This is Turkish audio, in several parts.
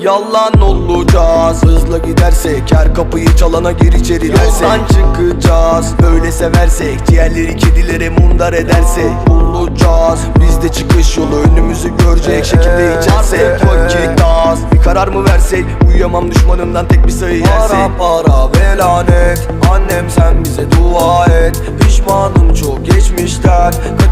Yalan olacağız. Hızla gidersek her kapıyı çalana gir içeri dersek. Yoldan çıkacağız Öyle seversek. Diğerleri kedilere mundar edersek. Bulacağız. Biz de çıkış yolu önümüzü görecek şekilde içersek. Vakit az Bir karar mı versek? Uyuyamam düşmanımdan tek bir sayı yersek. Para para ve lanet Annem sen bize dua et. Pişmanım çok geçmişten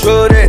True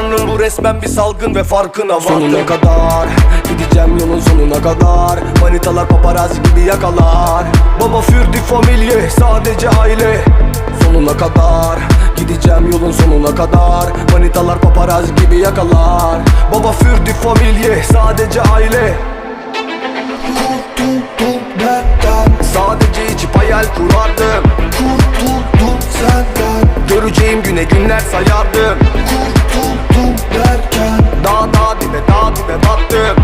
tanrım Bu resmen bir salgın ve farkına vardım. Sonuna kadar gideceğim yolun sonuna kadar. Manitalar paparazzi gibi yakalar. Baba für die Familie sadece aile. Sonuna kadar Gideceğim yolun sonuna kadar. Manitalar paparazzi gibi yakalar. Baba für die Familie sadece aile. Kurtuldum dertten Sadece içip hayal kurardım. Kurtuldum senden. Göreceğim güne günler sayardım ve battım.